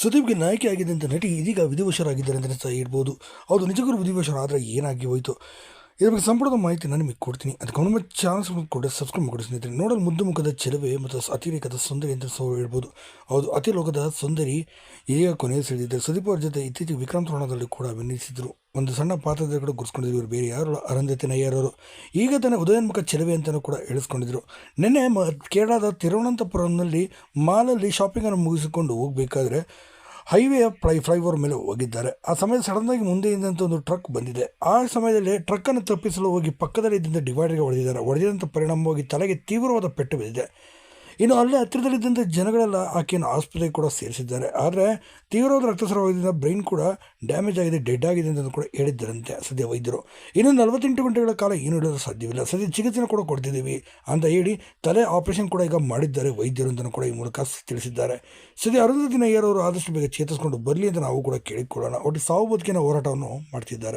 ಸುದೀಪ್ಗೆ ನಾಯಕಿ ಆಗಿದ್ದಂಥ ನಟಿ ಇದೀಗ ವಿಧಿವಶರಾಗಿದ್ದಾರೆ ಅಂತ ಹೇಳ್ಬೋದು ಹೌದು ನಿಜಕ್ಕೂ ವಿಧಿವಶರಾದರೆ ಏನಾಗಿ ಹೋಯಿತು? ಇದ್ರ ಬಗ್ಗೆ ಸಂಪೂರ್ಣ ಮಾಹಿತಿ ನಾನು ನಿಮಗೆ ಕೊಡ್ತೀನಿ. ಅದಕ್ಕೆ ನಮ್ಮ ಚಾನಲ್ ಕೂಡ ಸಬ್ಸ್ಕ್ರೈಬ್ ಮಾಡಿ ಸ್ನೇಹಿತರೆ. ನೋಡಲು ಮುದ್ದು ಮುಖದ ಚೆಲುವೆ ಮತ್ತು ಅತಿರೇಕದ ಸುಂದರಿ ಅಂತ ಸಹ ಹೇಳ್ಬೋದು. ಹೌದು, ಅತಿ ಲೋಕದ ಸುಂದರಿ ಈಗ ಕೊನೆಯ ಸೆಳೆದಿದ್ದಾರೆ ಸುದೀಪ್ ಅವರ ಜೊತೆ ಇತ್ತೀಚೆಗೆ ವಿಕ್ರಮ್ ತೋರಣದಲ್ಲಿ ಕೂಡ ಅಭಿನಯಿಸಿದ್ರು. ಒಂದು ಸಣ್ಣ ಪಾತ್ರದ ಕೂಡ ಗುರ್ಸ್ಕೊಂಡಿದ್ರು ಇವರು. ಬೇರೆ ಯಾರು ಅರಂಧತಿ ನಯ್ಯರವರು. ಈಗ ತನ್ನ ಉದಯೋನ್ಮುಖ ಚೆಲುವೆ ಅಂತಲೂ ಕೂಡ ಹೇಳಿಸ್ಕೊಂಡಿದ್ರು. ನಿನ್ನೆ ಮ ಕೇರಳದ ತಿರುವನಂತಪುರಂನಲ್ಲಿ ಮಾಲಲ್ಲಿ ಶಾಪಿಂಗನ್ನು ಮುಗಿಸಿಕೊಂಡು ಹೋಗಬೇಕಾದ್ರೆ ಹೈವೇಯ ಫ್ಲೈ ಫ್ಲೈಓವರ್ ಮೇಲೆ ಹೋಗಿದ್ದಾರೆ. ಆ ಸಮಯದಲ್ಲಿ ಸಡನ್ನಾಗಿ ಮುಂದೆಯಿಂದಂತ ಒಂದು ಟ್ರಕ್ ಬಂದಿದೆ. ಆ ಸಮಯದಲ್ಲಿ ಟ್ರಕ್ಕನ್ನು ತಪ್ಪಿಸಲು ಹೋಗಿ ಪಕ್ಕದಲ್ಲಿ ಇದ್ದಂಥ ಡಿವೈಡರ್ಗೆ ಹೊಡೆದಿದ್ದಾರೆ. ಹೊಡೆದಂಥ ಪರಿಣಾಮವಾಗಿ ತಲೆಗೆ ತೀವ್ರವಾದ ಪೆಟ್ಟು ಬಿದ್ದಿದೆ. ಇನ್ನು ಅಲ್ಲೇ ಹತ್ತಿರದಲ್ಲಿದ್ದಂಥ ಜನಗಳೆಲ್ಲ ಆಕೆಯನ್ನು ಆಸ್ಪತ್ರೆಗೆ ಕೂಡ ಸೇರಿಸಿದ್ದಾರೆ. ಆದರೆ ತೀವ್ರವಾದ ರಕ್ತಸ್ರಾವದಿಂದ ಬ್ರೈನ್ ಕೂಡ ಡ್ಯಾಮೇಜ್ ಆಗಿದೆ, ಡೆಡ್ ಆಗಿದೆ ಅಂತ ಕೂಡ ಹೇಳಿದ್ದರಂತೆ ಸದ್ಯ ವೈದ್ಯರು. ಇನ್ನು ನಲವತ್ತೆಂಟು ಗಂಟೆಗಳ ಕಾಲ ಏನು ಹೇಳಲು ಸಾಧ್ಯವಿಲ್ಲ. ಸದ್ಯ ಚಿಕಿತ್ಸೆನ ಕೂಡ ಕೊಡ್ತಿದ್ದೀವಿ ಅಂತ ಹೇಳಿ ತಲೆ ಆಪರೇಷನ್ ಕೂಡ ಈಗ ಮಾಡಿದ್ದಾರೆ ವೈದ್ಯರು ಅಂತಲೂ ಕೂಡ ಈ ಮೂಲಕ ತಿಳಿಸಿದ್ದಾರೆ. ಸದ್ಯ ಅರುಂಧತಿ ನಯ್ಯರ್ ಅವರು ಆದಷ್ಟು ಬೇಗ ಚೇತರಿಸ್ಕೊಂಡು ಬರಲಿ ಅಂತ ನಾವು ಕೂಡ ಕೇಳಿಕೊಳ್ಳೋಣ. ಒಟ್ಟು ಸಾವು ಬದುಕಿನ ಹೋರಾಟವನ್ನು ಮಾಡ್ತಿದ್ದಾರೆ.